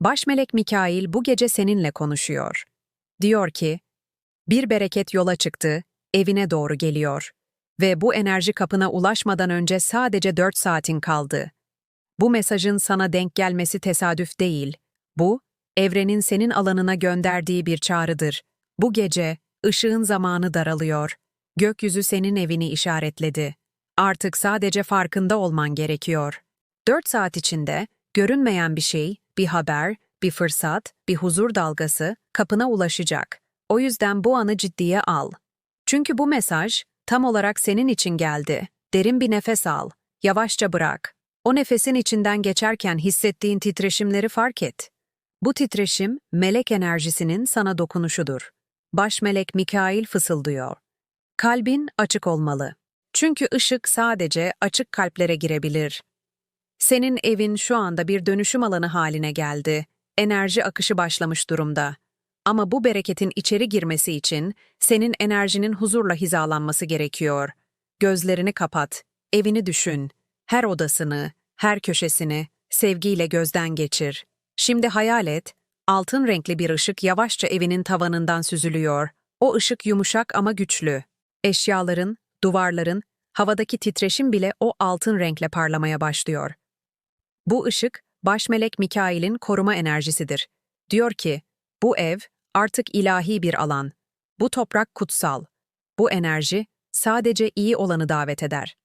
Baş melek Mikail bu gece seninle konuşuyor. Diyor ki, bir bereket yola çıktı, evine doğru geliyor. Ve bu enerji kapına ulaşmadan önce sadece 4 saatin kaldı. Bu mesajın sana denk gelmesi tesadüf değil. Bu, evrenin senin alanına gönderdiği bir çağrıdır. Bu gece, ışığın zamanı daralıyor. Gökyüzü senin evini işaretledi. Artık sadece farkında olman gerekiyor. 4 saat içinde, görünmeyen bir şey, bir haber, bir fırsat, bir huzur dalgası kapına ulaşacak. O yüzden bu anı ciddiye al. Çünkü bu mesaj tam olarak senin için geldi. Derin bir nefes al. Yavaşça bırak. O nefesin içinden geçerken hissettiğin titreşimleri fark et. Bu titreşim melek enerjisinin sana dokunuşudur. Baş melek Mikail fısıldıyor. Kalbin açık olmalı. Çünkü ışık sadece açık kalplere girebilir. Senin evin şu anda bir dönüşüm alanı haline geldi. Enerji akışı başlamış durumda. Ama bu bereketin içeri girmesi için senin enerjinin huzurla hizalanması gerekiyor. Gözlerini kapat, evini düşün. Her odasını, her köşesini sevgiyle gözden geçir. Şimdi hayal et, altın renkli bir ışık yavaşça evinin tavanından süzülüyor. O ışık yumuşak ama güçlü. Eşyaların, duvarların, havadaki titreşim bile o altın renkle parlamaya başlıyor. Bu ışık, baş melek Mikail'in koruma enerjisidir. Diyor ki, bu ev artık ilahi bir alan. Bu toprak kutsal. Bu enerji sadece iyi olanı davet eder.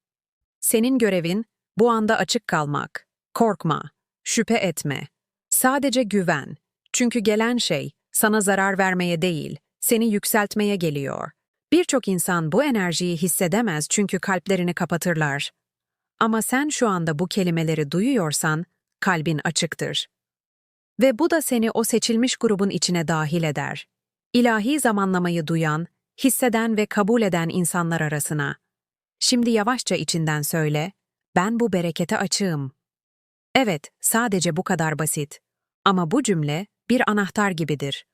Senin görevin bu anda açık kalmak. Korkma, şüphe etme. Sadece güven. Çünkü gelen şey sana zarar vermeye değil, seni yükseltmeye geliyor. Birçok insan bu enerjiyi hissedemez çünkü kalplerini kapatırlar. Ama sen şu anda bu kelimeleri duyuyorsan, kalbin açıktır. Ve bu da seni o seçilmiş grubun içine dahil eder. İlahi zamanlamayı duyan, hisseden ve kabul eden insanlar arasına. Şimdi yavaşça içinden söyle, ben bu berekete açığım. Evet, sadece bu kadar basit. Ama bu cümle bir anahtar gibidir.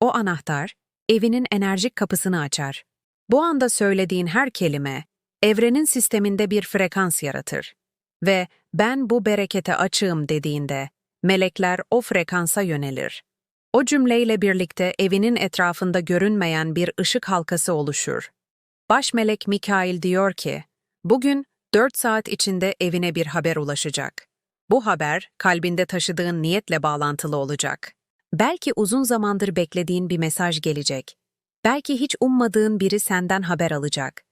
O anahtar, evinin enerjik kapısını açar. Bu anda söylediğin her kelime, evrenin sisteminde bir frekans yaratır. Ve ben bu berekete açığım dediğinde, melekler o frekansa yönelir. O cümleyle birlikte evinin etrafında görünmeyen bir ışık halkası oluşur. Baş melek Mikail diyor ki, bugün 4 saat içinde evine bir haber ulaşacak. Bu haber, kalbinde taşıdığın niyetle bağlantılı olacak. Belki uzun zamandır beklediğin bir mesaj gelecek. Belki hiç ummadığın biri senden haber alacak.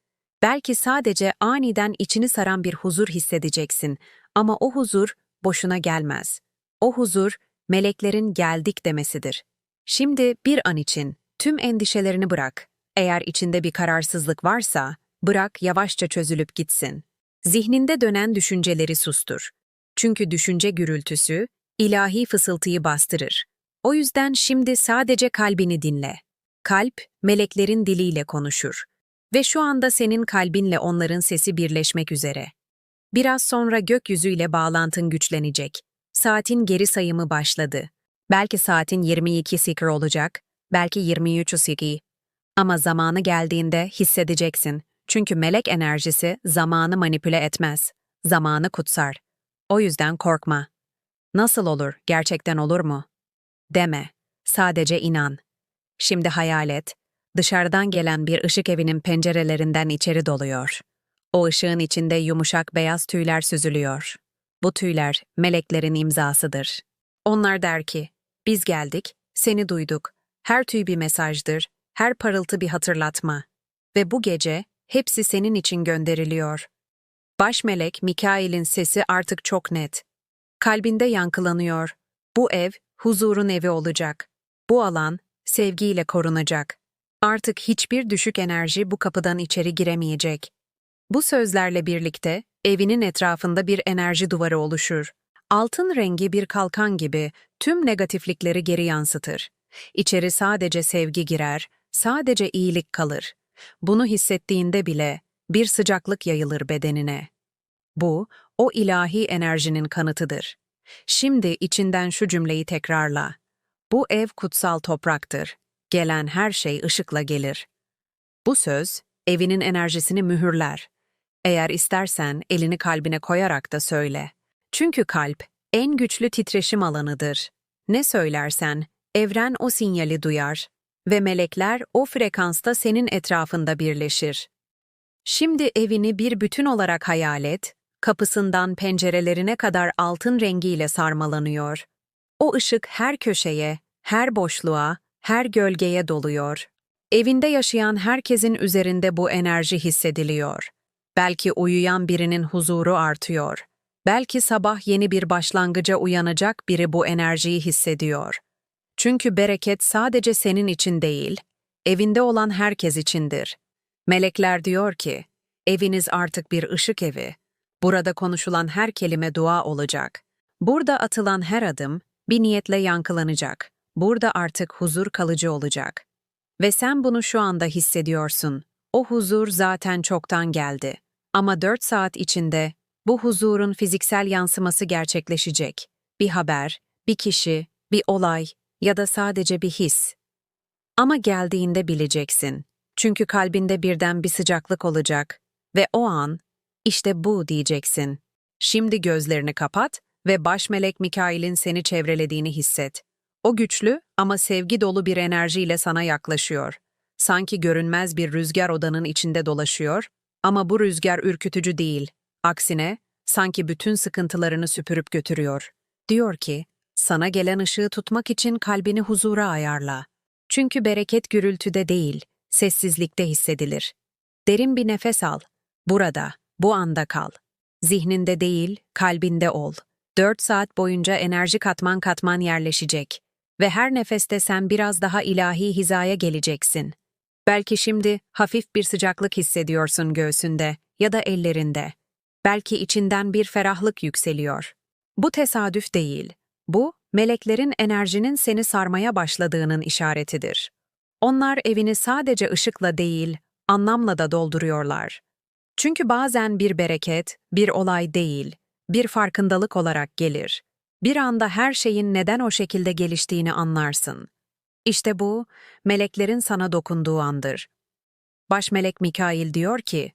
Belki sadece aniden içini saran bir huzur hissedeceksin ama o huzur boşuna gelmez. O huzur, meleklerin geldik demesidir. Şimdi bir an için tüm endişelerini bırak. Eğer içinde bir kararsızlık varsa, bırak yavaşça çözülüp gitsin. Zihninde dönen düşünceleri sustur. Çünkü düşünce gürültüsü, ilahi fısıltıyı bastırır. O yüzden şimdi sadece kalbini dinle. Kalp, meleklerin diliyle konuşur. Ve şu anda senin kalbinle onların sesi birleşmek üzere. Biraz sonra gökyüzüyle bağlantın güçlenecek. Saatin geri sayımı başladı. Belki saatin 22 sikir olacak, belki 23 sikir. Ama zamanı geldiğinde hissedeceksin. Çünkü melek enerjisi zamanı manipüle etmez. Zamanı kutsar. O yüzden korkma. Nasıl olur, gerçekten olur mu? Deme. Sadece inan. Şimdi hayal et. Dışarıdan gelen bir ışık evinin pencerelerinden içeri doluyor. O ışığın içinde yumuşak beyaz tüyler süzülüyor. Bu tüyler meleklerin imzasıdır. Onlar der ki, biz geldik, seni duyduk. Her tüy bir mesajdır, her parıltı bir hatırlatma. Ve bu gece hepsi senin için gönderiliyor. Baş melek Mikail'in sesi artık çok net. Kalbinde yankılanıyor. Bu ev huzurun evi olacak. Bu alan sevgiyle korunacak. Artık hiçbir düşük enerji bu kapıdan içeri giremeyecek. Bu sözlerle birlikte evinin etrafında bir enerji duvarı oluşur. Altın rengi bir kalkan gibi tüm negatiflikleri geri yansıtır. İçeri sadece sevgi girer, sadece iyilik kalır. Bunu hissettiğinde bile bir sıcaklık yayılır bedenine. Bu, o ilahi enerjinin kanıtıdır. Şimdi içinden şu cümleyi tekrarla. Bu ev kutsal topraktır. Gelen her şey ışıkla gelir. Bu söz, evinin enerjisini mühürler. Eğer istersen elini kalbine koyarak da söyle. Çünkü kalp, en güçlü titreşim alanıdır. ne söylersen, evren o sinyali duyar ve melekler o frekansta senin etrafında birleşir. Şimdi evini bir bütün olarak hayal et, kapısından pencerelerine kadar altın rengiyle sarmalanıyor. O ışık her köşeye, her boşluğa, her gölgeye doluyor. Evinde yaşayan herkesin üzerinde bu enerji hissediliyor. Belki uyuyan birinin huzuru artıyor. Belki sabah yeni bir başlangıca uyanacak biri bu enerjiyi hissediyor. Çünkü bereket sadece senin için değil, evinde olan herkes içindir. Melekler diyor ki, eviniz artık bir ışık evi. Burada konuşulan her kelime dua olacak. Burada atılan her adım bir niyetle yankılanacak. Burada artık huzur kalıcı olacak. Ve sen bunu şu anda hissediyorsun. O huzur zaten çoktan geldi. Ama dört saat içinde bu huzurun fiziksel yansıması gerçekleşecek. Bir haber, bir kişi, bir olay ya da sadece bir his. Ama geldiğinde bileceksin. Çünkü kalbinde birden bir sıcaklık olacak ve o an işte bu diyeceksin. Şimdi gözlerini kapat ve baş melek Mikail'in seni çevrelediğini hisset. O güçlü ama sevgi dolu bir enerjiyle sana yaklaşıyor. Sanki görünmez bir rüzgar odanın içinde dolaşıyor ama bu rüzgar ürkütücü değil. Aksine sanki bütün sıkıntılarını süpürüp götürüyor. Diyor ki, sana gelen ışığı tutmak için kalbini huzura ayarla. Çünkü bereket gürültüde değil, sessizlikte hissedilir. Derin bir nefes al. Burada, bu anda kal. Zihninde değil, kalbinde ol. Dört saat boyunca enerji katman katman yerleşecek. Ve her nefeste sen biraz daha ilahi hizaya geleceksin. Belki şimdi hafif bir sıcaklık hissediyorsun göğsünde ya da ellerinde. Belki içinden bir ferahlık yükseliyor. Bu tesadüf değil. Bu, meleklerin enerjinin seni sarmaya başladığının işaretidir. Onlar evini sadece ışıkla değil, anlamla da dolduruyorlar. Çünkü bazen bir bereket, bir olay değil, bir farkındalık olarak gelir. Bir anda her şeyin neden o şekilde geliştiğini anlarsın. İşte bu, meleklerin sana dokunduğu andır. Baş melek Mikail diyor ki,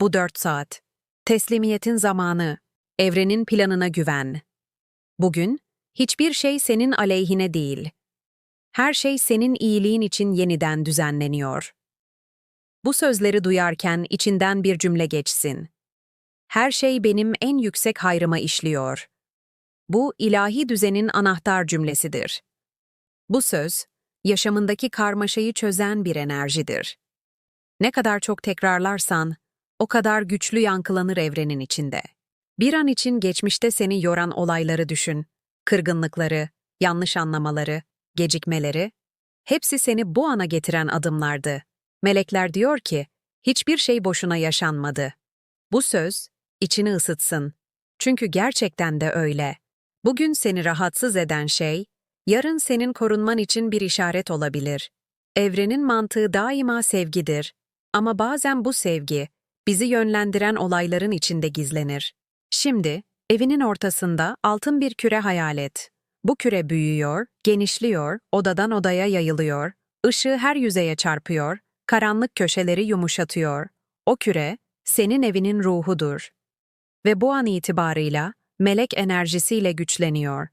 bu dört saat, teslimiyetin zamanı, evrenin planına güven. Bugün, hiçbir şey senin aleyhine değil. Her şey senin iyiliğin için yeniden düzenleniyor. Bu sözleri duyarken içinden bir cümle geçsin. Her şey benim en yüksek hayrıma işliyor. Bu ilahi düzenin anahtar cümlesidir. Bu söz, yaşamındaki karmaşayı çözen bir enerjidir. Ne kadar çok tekrarlarsan, o kadar güçlü yankılanır evrenin içinde. Bir an için geçmişte seni yoran olayları düşün. Kırgınlıkları, yanlış anlamaları, gecikmeleri, hepsi seni bu ana getiren adımlardı. Melekler diyor ki, hiçbir şey boşuna yaşanmadı. Bu söz, içini ısıtsın. Çünkü gerçekten de öyle. Bugün seni rahatsız eden şey, yarın senin korunman için bir işaret olabilir. Evrenin mantığı daima sevgidir. Ama bazen bu sevgi, bizi yönlendiren olayların içinde gizlenir. Şimdi, evinin ortasında altın bir küre hayal et. Bu küre büyüyor, genişliyor, odadan odaya yayılıyor, ışığı her yüzeye çarpıyor, karanlık köşeleri yumuşatıyor. O küre, senin evinin ruhudur. Ve bu an itibarıyla, melek enerjisiyle güçleniyor.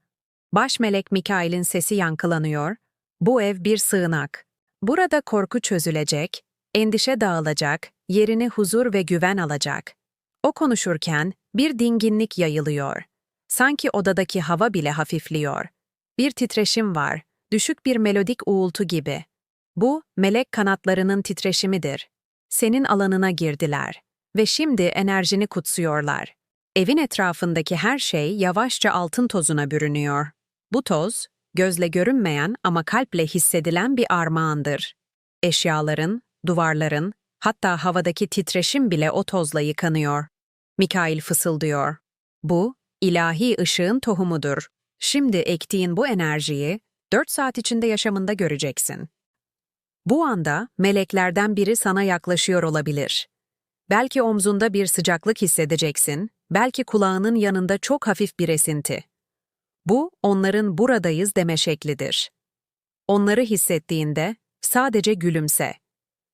Baş melek Mikail'in sesi yankılanıyor. Bu ev bir sığınak. Burada korku çözülecek, endişe dağılacak, yerini huzur ve güven alacak. O konuşurken bir dinginlik yayılıyor. Sanki odadaki hava bile hafifliyor. Bir titreşim var, düşük bir melodik uğultu gibi. Bu, melek kanatlarının titreşimidir. Senin alanına girdiler ve şimdi enerjini kutsuyorlar. Evin etrafındaki her şey yavaşça altın tozuna bürünüyor. Bu toz, gözle görünmeyen ama kalple hissedilen bir armağandır. Eşyaların, duvarların, hatta havadaki titreşim bile o tozla yıkanıyor. Mikail fısıldıyor. Bu, ilahi ışığın tohumudur. Şimdi ektiğin bu enerjiyi, dört saat içinde yaşamında göreceksin. Bu anda meleklerden biri sana yaklaşıyor olabilir. Belki omzunda bir sıcaklık hissedeceksin, belki kulağının yanında çok hafif bir esinti. Bu, onların buradayız deme şeklidir. Onları hissettiğinde sadece gülümse.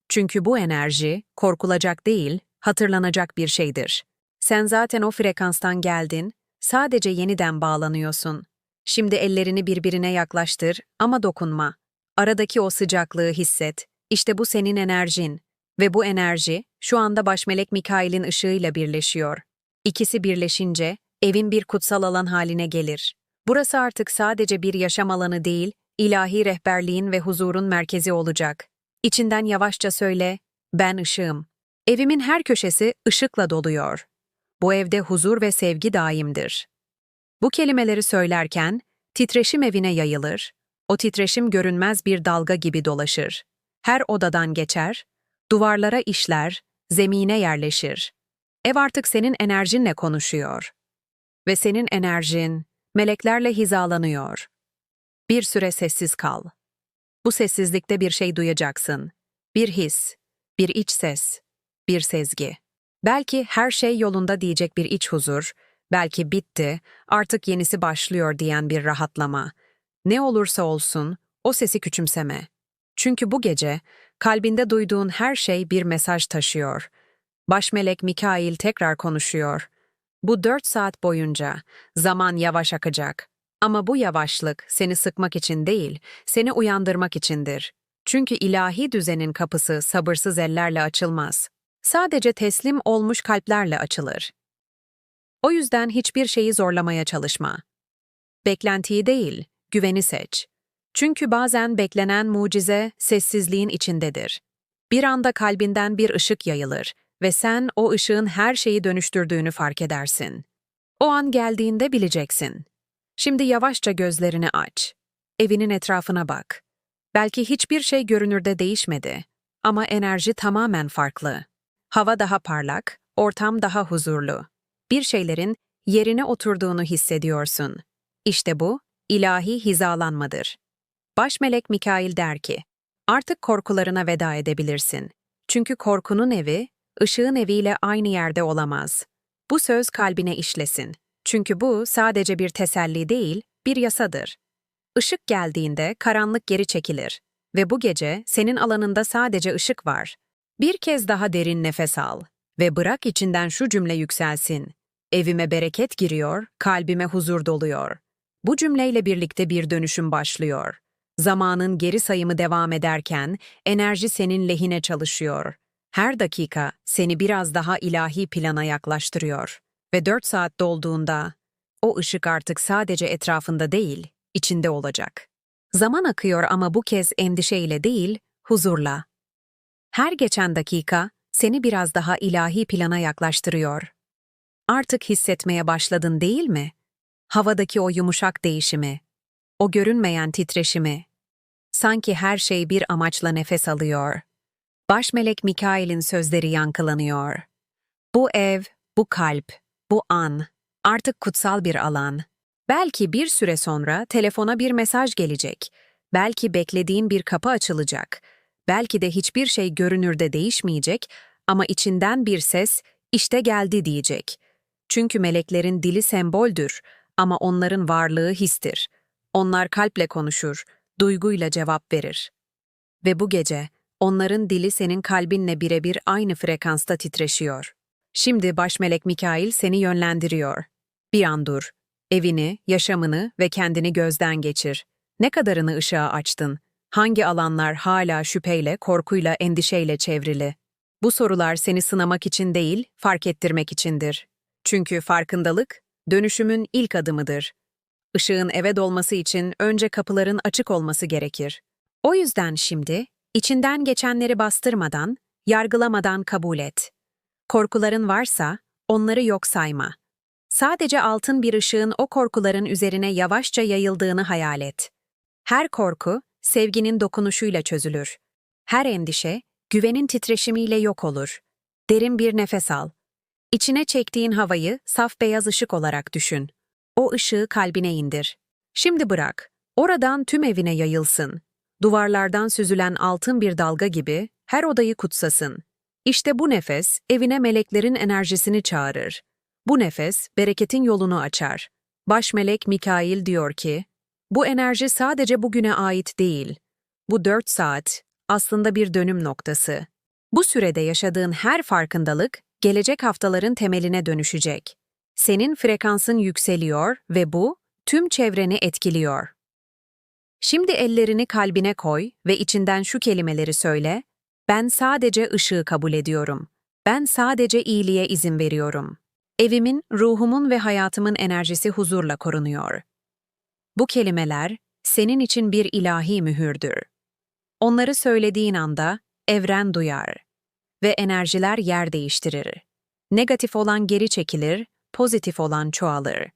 Çünkü bu enerji korkulacak değil, hatırlanacak bir şeydir. Sen zaten o frekanstan geldin, sadece yeniden bağlanıyorsun. Şimdi ellerini birbirine yaklaştır ama dokunma. Aradaki o sıcaklığı hisset. İşte bu senin enerjin. Ve bu enerji şu anda Başmelek Mikail'in ışığıyla birleşiyor. İkisi birleşince evin bir kutsal alan haline gelir. Burası artık sadece bir yaşam alanı değil, ilahi rehberliğin ve huzurun merkezi olacak. İçinden yavaşça söyle, ben ışığım. Evimin her köşesi ışıkla doluyor. Bu evde huzur ve sevgi daimdir. Bu kelimeleri söylerken titreşim evine yayılır, o titreşim görünmez bir dalga gibi dolaşır. Her odadan geçer, duvarlara işler, zemine yerleşir. Ev artık senin enerjinle konuşuyor. Ve senin enerjin meleklerle hizalanıyor. Bir süre sessiz kal. Bu sessizlikte bir şey duyacaksın. Bir his, bir iç ses, bir sezgi. Belki her şey yolunda diyecek bir iç huzur, belki bitti, artık yenisi başlıyor diyen bir rahatlama. Ne olursa olsun, o sesi küçümseme. Çünkü bu gece, kalbinde duyduğun her şey bir mesaj taşıyor. Başmelek Mikail tekrar konuşuyor. Bu dört saat boyunca zaman yavaş akacak. Ama bu yavaşlık seni sıkmak için değil, seni uyandırmak içindir. Çünkü ilahi düzenin kapısı sabırsız ellerle açılmaz. Sadece teslim olmuş kalplerle açılır. O yüzden hiçbir şeyi zorlamaya çalışma. Beklentiyi değil, güveni seç. Çünkü bazen beklenen mucize sessizliğin içindedir. Bir anda kalbinden bir ışık yayılır ve sen o ışığın her şeyi dönüştürdüğünü fark edersin. O an geldiğinde bileceksin. Şimdi yavaşça gözlerini aç. Evinin etrafına bak. Belki hiçbir şey görünürde değişmedi ama enerji tamamen farklı. Hava daha parlak, ortam daha huzurlu. Bir şeylerin yerine oturduğunu hissediyorsun. İşte bu ilahi hizalanmadır. Başmelek Mikail der ki, artık korkularına veda edebilirsin. Çünkü korkunun evi, ışığın eviyle aynı yerde olamaz. Bu söz kalbine işlesin. Çünkü bu sadece bir teselli değil, bir yasadır. Işık geldiğinde karanlık geri çekilir ve bu gece senin alanında sadece ışık var. Bir kez daha derin nefes al ve bırak içinden şu cümle yükselsin. Evime bereket giriyor, kalbime huzur doluyor. Bu cümleyle birlikte bir dönüşüm başlıyor. Zamanın geri sayımı devam ederken enerji senin lehine çalışıyor. Her dakika seni biraz daha ilahi plana yaklaştırıyor. Ve dört saat dolduğunda o ışık artık sadece etrafında değil, içinde olacak. Zaman akıyor ama bu kez endişeyle değil, huzurla. Her geçen dakika seni biraz daha ilahi plana yaklaştırıyor. Artık hissetmeye başladın değil mi? Havadaki o yumuşak değişimi, o görünmeyen titreşimi. Sanki her şey bir amaçla nefes alıyor. Başmelek Mikail'in sözleri yankılanıyor. Bu ev, bu kalp, bu an artık kutsal bir alan. Belki bir süre sonra telefona bir mesaj gelecek. Belki beklediğin bir kapı açılacak. Belki de hiçbir şey görünürde değişmeyecek ama içinden bir ses işte geldi diyecek. Çünkü meleklerin dili semboldür ama onların varlığı histir. Onlar kalple konuşur, duyguyla cevap verir. Ve bu gece onların dili senin kalbinle birebir aynı frekansta titreşiyor. Şimdi başmelek Mikail seni yönlendiriyor. Bir an dur. Evini, yaşamını ve kendini gözden geçir. Ne kadarını ışığa açtın? Hangi alanlar hala şüpheyle, korkuyla, endişeyle çevrili? Bu sorular seni sınamak için değil, fark ettirmek içindir. Çünkü farkındalık, dönüşümün ilk adımıdır. Işığın eve dolması için önce kapıların açık olması gerekir. O yüzden şimdi, içinden geçenleri bastırmadan, yargılamadan kabul et. Korkuların varsa, onları yok sayma. Sadece altın bir ışığın o korkuların üzerine yavaşça yayıldığını hayal et. Her korku, sevginin dokunuşuyla çözülür. Her endişe, güvenin titreşimiyle yok olur. Derin bir nefes al. İçine çektiğin havayı saf beyaz ışık olarak düşün. O ışığı kalbine indir. Şimdi bırak. Oradan tüm evine yayılsın. Duvarlardan süzülen altın bir dalga gibi her odayı kutsasın. İşte bu nefes evine meleklerin enerjisini çağırır. Bu nefes bereketin yolunu açar. Baş melek Mikail diyor ki, bu enerji sadece bugüne ait değil. Bu dört saat aslında bir dönüm noktası. Bu sürede yaşadığın her farkındalık gelecek haftaların temeline dönüşecek. Senin frekansın yükseliyor ve bu tüm çevreni etkiliyor. Şimdi ellerini kalbine koy ve içinden şu kelimeleri söyle. Ben sadece ışığı kabul ediyorum. Ben sadece iyiliğe izin veriyorum. Evimin, ruhumun ve hayatımın enerjisi huzurla korunuyor. Bu kelimeler senin için bir ilahi mühürdür. Onları söylediğin anda evren duyar ve enerjiler yer değiştirir. Negatif olan geri çekilir, pozitif olan çoğalır.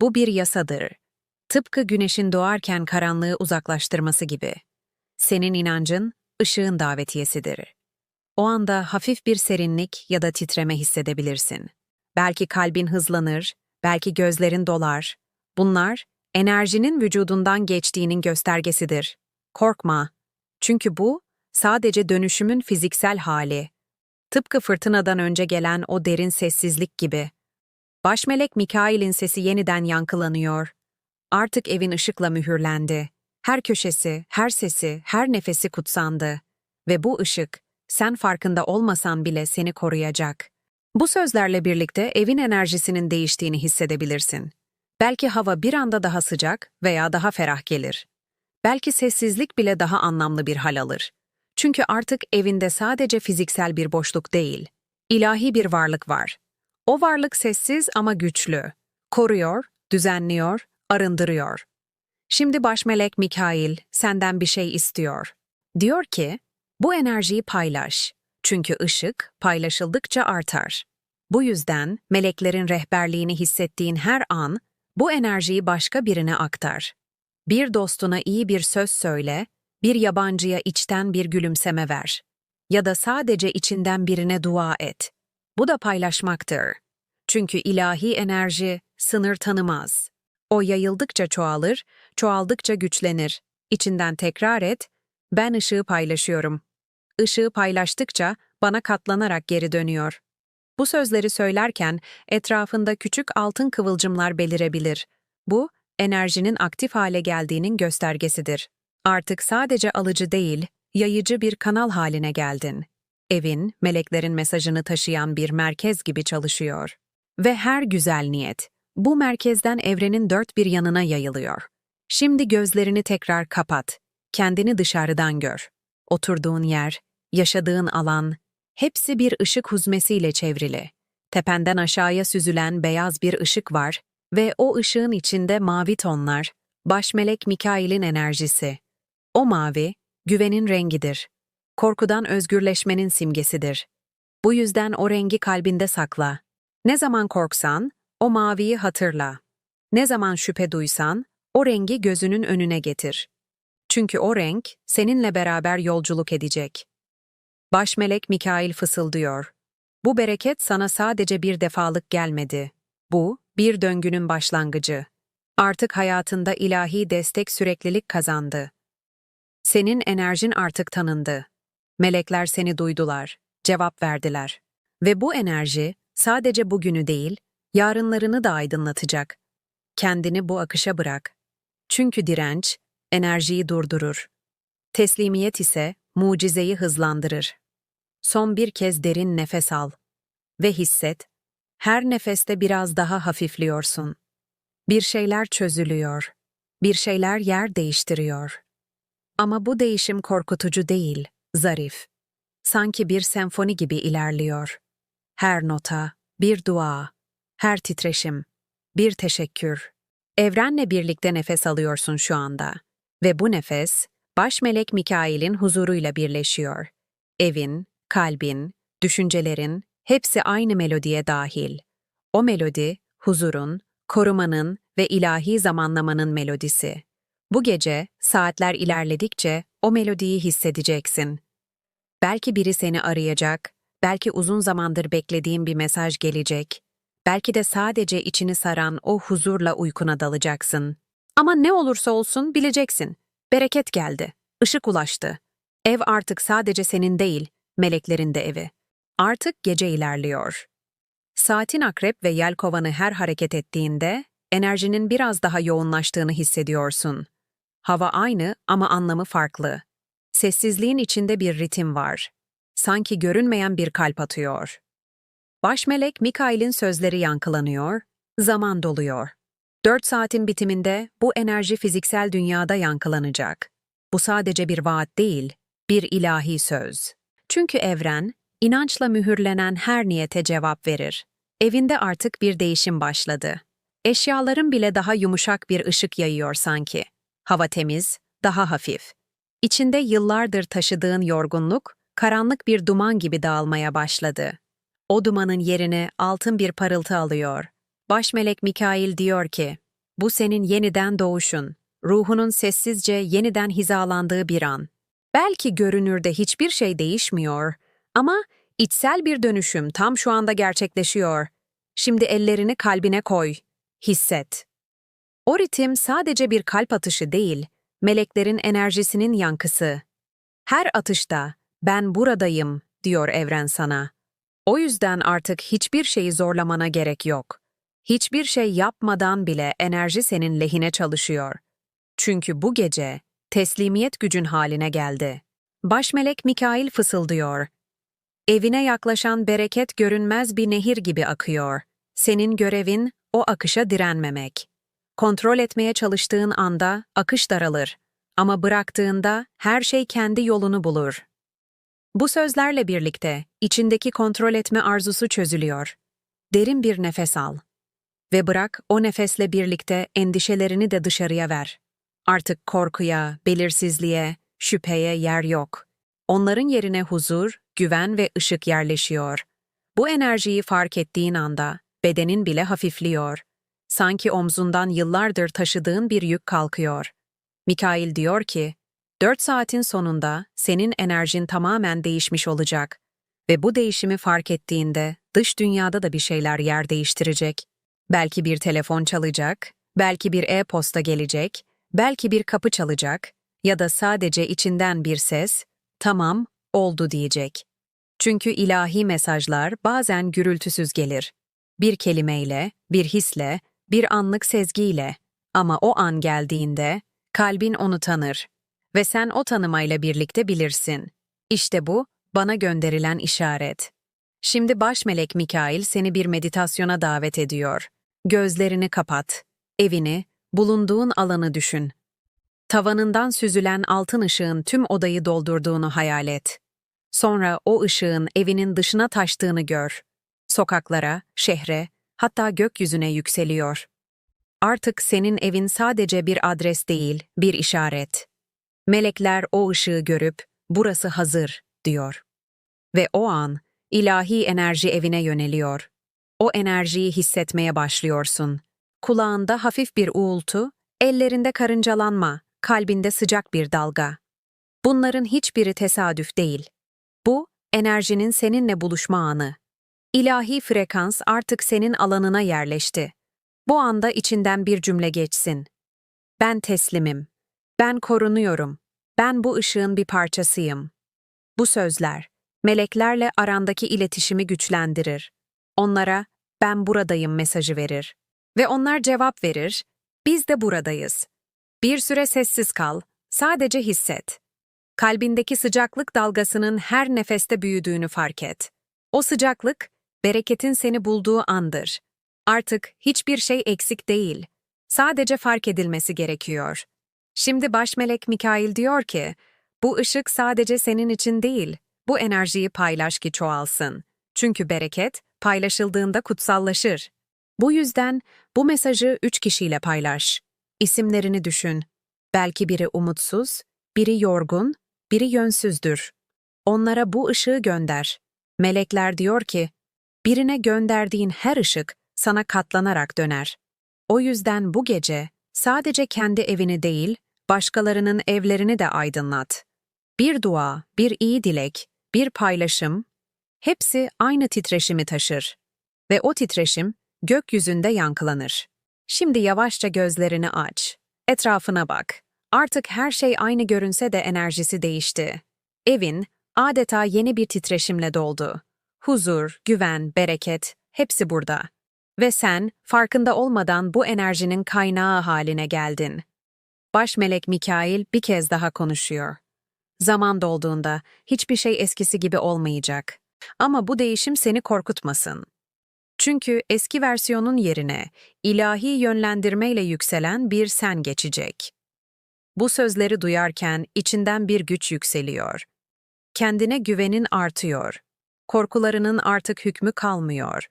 Bu bir yasadır. Tıpkı güneşin doğarken karanlığı uzaklaştırması gibi. Senin inancın, ışığın davetiyesidir. O anda hafif bir serinlik ya da titreme hissedebilirsin. Belki kalbin hızlanır, belki gözlerin dolar. Bunlar, enerjinin vücudundan geçtiğinin göstergesidir. Korkma. Çünkü bu, sadece dönüşümün fiziksel hali. Tıpkı fırtınadan önce gelen o derin sessizlik gibi. Başmelek Mikail'in sesi yeniden yankılanıyor. Artık evin ışıkla mühürlendi. Her köşesi, her sesi, her nefesi kutsandı. Ve bu ışık, sen farkında olmasan bile seni koruyacak. Bu sözlerle birlikte evin enerjisinin değiştiğini hissedebilirsin. Belki hava bir anda daha sıcak veya daha ferah gelir. Belki sessizlik bile daha anlamlı bir hal alır. Çünkü artık evinde sadece fiziksel bir boşluk değil, ilahi bir varlık var. O varlık sessiz ama güçlü. Koruyor, düzenliyor, arındırıyor. Şimdi başmelek Mikail senden bir şey istiyor. Diyor ki, bu enerjiyi paylaş. Çünkü ışık paylaşıldıkça artar. Bu yüzden meleklerin rehberliğini hissettiğin her an bu enerjiyi başka birine aktar. Bir dostuna iyi bir söz söyle, bir yabancıya içten bir gülümseme ver. Ya da sadece içinden birine dua et. Bu da paylaşmaktır. Çünkü ilahi enerji sınır tanımaz. O yayıldıkça çoğalır, çoğaldıkça güçlenir. İçinden tekrar et, ben ışığı paylaşıyorum. Işığı paylaştıkça bana katlanarak geri dönüyor. Bu sözleri söylerken etrafında küçük altın kıvılcımlar belirebilir. Bu, enerjinin aktif hale geldiğinin göstergesidir. Artık sadece alıcı değil, yayıcı bir kanal haline geldin. Evin, meleklerin mesajını taşıyan bir merkez gibi çalışıyor. Ve her güzel niyet, bu merkezden evrenin dört bir yanına yayılıyor. Şimdi gözlerini tekrar kapat, kendini dışarıdan gör. Oturduğun yer, yaşadığın alan, hepsi bir ışık huzmesiyle çevrili. Tependen aşağıya süzülen beyaz bir ışık var ve o ışığın içinde mavi tonlar, başmelek Mikail'in enerjisi. O mavi, güvenin rengidir. Korkudan özgürleşmenin simgesidir. Bu yüzden o rengi kalbinde sakla. Ne zaman korksan, o maviyi hatırla. Ne zaman şüphe duysan, o rengi gözünün önüne getir. Çünkü o renk seninle beraber yolculuk edecek. Başmelek Mikail fısıldıyor. Bu bereket sana sadece bir defalık gelmedi. Bu, bir döngünün başlangıcı. Artık hayatında ilahi destek süreklilik kazandı. Senin enerjin artık tanındı. Melekler seni duydular, cevap verdiler. Ve bu enerji sadece bugünü değil, yarınlarını da aydınlatacak. Kendini bu akışa bırak. Çünkü direnç, enerjiyi durdurur. Teslimiyet ise mucizeyi hızlandırır. Son bir kez derin nefes al ve hisset, her nefeste biraz daha hafifliyorsun. Bir şeyler çözülüyor, bir şeyler yer değiştiriyor. Ama bu değişim korkutucu değil, zarif. Sanki bir senfoni gibi ilerliyor. Her nota, bir dua, her titreşim, bir teşekkür. Evrenle birlikte nefes alıyorsun şu anda. Ve bu nefes, baş melek Mikail'in huzuruyla birleşiyor. Evin, kalbin, düşüncelerin hepsi aynı melodiye dahil. O melodi, huzurun, korumanın ve ilahi zamanlamanın melodisi. Bu gece, saatler ilerledikçe o melodiyi hissedeceksin. Belki biri seni arayacak, belki uzun zamandır beklediğin bir mesaj gelecek, belki de sadece içini saran o huzurla uykuna dalacaksın. Ama ne olursa olsun bileceksin. Bereket geldi, ışık ulaştı. Ev artık sadece senin değil, meleklerin de evi. Artık gece ilerliyor. Saatin akrep ve yelkovanı her hareket ettiğinde enerjinin biraz daha yoğunlaştığını hissediyorsun. Hava aynı ama anlamı farklı. Sessizliğin içinde bir ritim var. Sanki görünmeyen bir kalp atıyor. Başmelek Mikail'in sözleri yankılanıyor, zaman doluyor. 4 saatin bitiminde bu enerji fiziksel dünyada yankılanacak. Bu sadece bir vaat değil, bir ilahi söz. Çünkü evren, inançla mühürlenen her niyete cevap verir. Evinde artık bir değişim başladı. Eşyaların bile daha yumuşak bir ışık yayıyor sanki. Hava temiz, daha hafif. İçinde yıllardır taşıdığın yorgunluk, karanlık bir duman gibi dağılmaya başladı. O dumanın yerine altın bir parıltı alıyor. Başmelek Mikail diyor ki, bu senin yeniden doğuşun, ruhunun sessizce yeniden hizalandığı bir an. Belki görünürde hiçbir şey değişmiyor ama içsel bir dönüşüm tam şu anda gerçekleşiyor. Şimdi ellerini kalbine koy, hisset. O ritim sadece bir kalp atışı değil, meleklerin enerjisinin yankısı. Her atışta ben buradayım diyor evren sana. O yüzden artık hiçbir şeyi zorlamana gerek yok. Hiçbir şey yapmadan bile enerji senin lehine çalışıyor. Çünkü bu gece teslimiyet gücün haline geldi. Başmelek Mikail fısıldıyor. Evine yaklaşan bereket görünmez bir nehir gibi akıyor. Senin görevin o akışa direnmemek. Kontrol etmeye çalıştığın anda akış daralır ama bıraktığında her şey kendi yolunu bulur. Bu sözlerle birlikte içindeki kontrol etme arzusu çözülüyor. Derin bir nefes al ve bırak o nefesle birlikte endişelerini de dışarıya ver. Artık korkuya, belirsizliğe, şüpheye yer yok. Onların yerine huzur, güven ve ışık yerleşiyor. Bu enerjiyi fark ettiğin anda bedenin bile hafifliyor. Sanki omzundan yıllardır taşıdığın bir yük kalkıyor. Mikail diyor ki, dört saatin sonunda senin enerjin tamamen değişmiş olacak ve bu değişimi fark ettiğinde dış dünyada da bir şeyler yer değiştirecek. Belki bir telefon çalacak, belki bir e-posta gelecek, belki bir kapı çalacak ya da sadece içinden bir ses, tamam, oldu diyecek. Çünkü ilahi mesajlar bazen gürültüsüz gelir. Bir kelimeyle, bir hisle, bir anlık sezgiyle ama o an geldiğinde kalbin onu tanır ve sen o tanımayla birlikte bilirsin. İşte bu, bana gönderilen işaret. Şimdi baş melek Mikail seni bir meditasyona davet ediyor. Gözlerini kapat, evini, bulunduğun alanı düşün. Tavanından süzülen altın ışığın tüm odayı doldurduğunu hayal et. Sonra o ışığın evinin dışına taştığını gör. Sokaklara, şehre, hatta gökyüzüne yükseliyor. Artık senin evin sadece bir adres değil, bir işaret. Melekler o ışığı görüp, burası hazır, diyor. Ve o an, ilahi enerji evine yöneliyor. O enerjiyi hissetmeye başlıyorsun. Kulağında hafif bir uğultu, ellerinde karıncalanma, kalbinde sıcak bir dalga. Bunların hiçbiri tesadüf değil. Bu, enerjinin seninle buluşma anı. İlahi frekans artık senin alanına yerleşti. Bu anda içinden bir cümle geçsin. Ben teslimim. Ben korunuyorum. Ben bu ışığın bir parçasıyım. Bu sözler, meleklerle arandaki iletişimi güçlendirir. Onlara, ben buradayım mesajı verir. Ve onlar cevap verir, biz de buradayız. Bir süre sessiz kal, sadece hisset. Kalbindeki sıcaklık dalgasının her nefeste büyüdüğünü fark et. O sıcaklık, bereketin seni bulduğu andır. Artık hiçbir şey eksik değil. Sadece fark edilmesi gerekiyor. Şimdi başmelek Mikail diyor ki, bu ışık sadece senin için değil, bu enerjiyi paylaş ki çoğalsın. Çünkü bereket, paylaşıldığında kutsallaşır. Bu yüzden bu mesajı üç kişiyle paylaş. İsimlerini düşün. Belki biri umutsuz, biri yorgun, biri yönsüzdür. Onlara bu ışığı gönder. Melekler diyor ki, birine gönderdiğin her ışık sana katlanarak döner. O yüzden bu gece sadece kendi evini değil, başkalarının evlerini de aydınlat. Bir dua, bir iyi dilek, bir paylaşım, hepsi aynı titreşimi taşır. Ve o titreşim gökyüzünde yankılanır. Şimdi yavaşça gözlerini aç. Etrafına bak. Artık her şey aynı görünse de enerjisi değişti. Evin adeta yeni bir titreşimle doldu. Huzur, güven, bereket hepsi burada. Ve sen farkında olmadan bu enerjinin kaynağı haline geldin. Baş melek Mikail bir kez daha konuşuyor. Zaman dolduğunda hiçbir şey eskisi gibi olmayacak. Ama bu değişim seni korkutmasın. Çünkü eski versiyonun yerine ilahi yönlendirmeyle yükselen bir sen geçecek. Bu sözleri duyarken içinden bir güç yükseliyor. Kendine güvenin artıyor. Korkularının artık hükmü kalmıyor.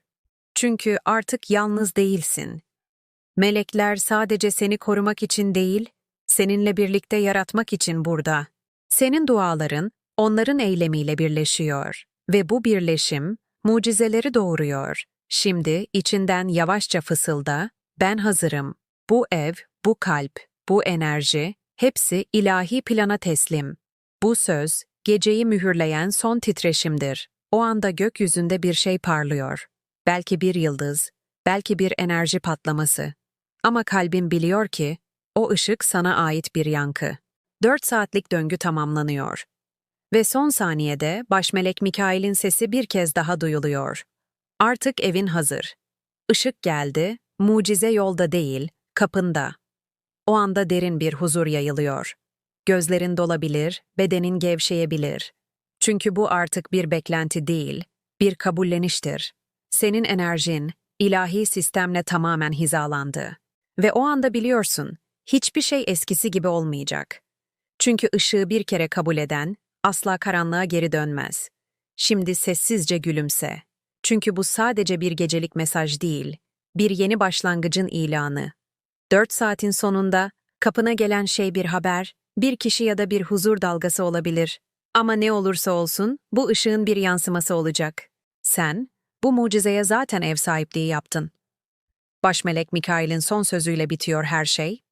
Çünkü artık yalnız değilsin. Melekler sadece seni korumak için değil, seninle birlikte yaratmak için burada. Senin duaların onların eylemiyle birleşiyor ve bu birleşim mucizeleri doğuruyor. Şimdi içinden yavaşça fısılda, ben hazırım. Bu ev, bu kalp, bu enerji, hepsi ilahi plana teslim. Bu söz, geceyi mühürleyen son titreşimdir. O anda gökyüzünde bir şey parlıyor. Belki bir yıldız, belki bir enerji patlaması. Ama kalbim biliyor ki, o ışık sana ait bir yankı. Dört saatlik döngü tamamlanıyor. Ve son saniyede başmelek Mikail'in sesi bir kez daha duyuluyor. Artık evin hazır. Işık geldi, mucize yolda değil, kapında. O anda derin bir huzur yayılıyor. Gözlerin dolabilir, bedenin gevşeyebilir. Çünkü bu artık bir beklenti değil, bir kabulleniştir. Senin enerjin, ilahi sistemle tamamen hizalandı. Ve o anda biliyorsun, hiçbir şey eskisi gibi olmayacak. Çünkü ışığı bir kere kabul eden, asla karanlığa geri dönmez. Şimdi sessizce gülümse. Çünkü bu sadece bir gecelik mesaj değil, bir yeni başlangıcın ilanı. Dört saatin sonunda kapına gelen şey bir haber, bir kişi ya da bir huzur dalgası olabilir. Ama ne olursa olsun bu ışığın bir yansıması olacak. Sen, bu mucizeye zaten ev sahipliği yaptın. Başmelek Mikail'in son sözüyle bitiyor her şey.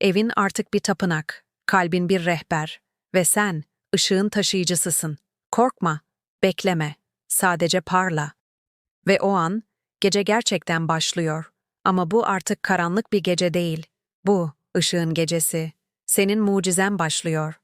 Evin artık bir tapınak, kalbin bir rehber ve sen ışığın taşıyıcısısın. Korkma, bekleme, sadece parla. Ve o an gece gerçekten başlıyor. Ama bu artık karanlık bir gece değil. Bu ışığın gecesi. Senin mucizen başlıyor.